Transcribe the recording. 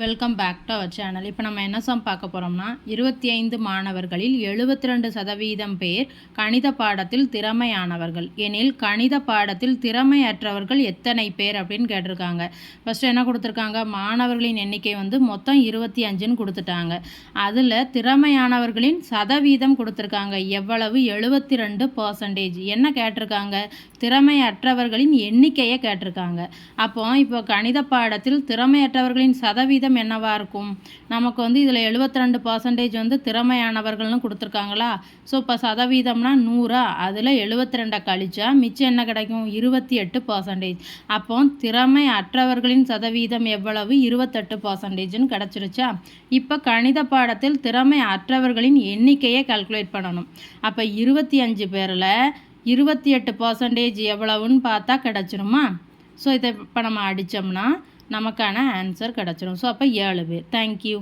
Welcome back to our channel இப்போ நம்ம என்ன சம் பார்க்க போகிறோம்னா இருபத்தி ஐந்து மாணவர்களில் எழுபத்தி ரெண்டு சதவீதம் பேர் கணித பாடத்தில் திறமையானவர்கள். எனில் கணித பாடத்தில் திறமையற்றவர்கள் எத்தனை பேர் அப்படின்னு கேட்டிருக்காங்க. ஃபஸ்ட்டு என்ன கொடுத்துருக்காங்க? மாணவர்களின் எண்ணிக்கை வந்து மொத்தம் இருபத்தி அஞ்சுன்னு கொடுத்துட்டாங்க. அதில் திறமையானவர்களின் சதவீதம் கொடுத்துருக்காங்க. எவ்வளவு? எழுபத்தி ரெண்டு பர்சன்டேஜ் என்ன கேட்டிருக்காங்க? திறமையற்றவர்களின் எண்ணிக்கையை கேட்டிருக்காங்க. அப்போ இப்போ கணித பாடத்தில் திறமையற்றவர்களின் சதவீதம் என்னவாக இருக்கும்? நமக்கு வந்து இதில் 72% ரெண்டு பர்சன்டேஜ் வந்து திறமையானவர்கள்னு கொடுத்துருக்காங்களா? ஸோ இப்போ சதவீதம்னா நூறா? அதில் 72 ரெண்டை கழிச்சா மிச்சம் என்ன கிடைக்கும்? இருபத்தி எட்டு பர்சன்டேஜ் அப்போ திறமை அற்றவர்களின் சதவீதம் எவ்வளவு? இருபத்தெட்டு பர்சன்டேஜ்னு கிடச்சிருச்சா? இப்போ கணித பாடத்தில் திறமை அற்றவர்களின் எண்ணிக்கையை கல்குலேட் பண்ணணும். அப்போ இருபத்தி அஞ்சு பேரில் இருபத்தி எட்டு பர்சன்டேஜ் எவ்வளவுன்னு பார்த்தா கிடச்சிருமா? ஸோ இதை இப்போ நம்ம அடித்தோம்னா நமக்கான ஆன்சர் கிடச்சிடும் ஸோ அப்போ ஏழு பேர். தேங்க்யூ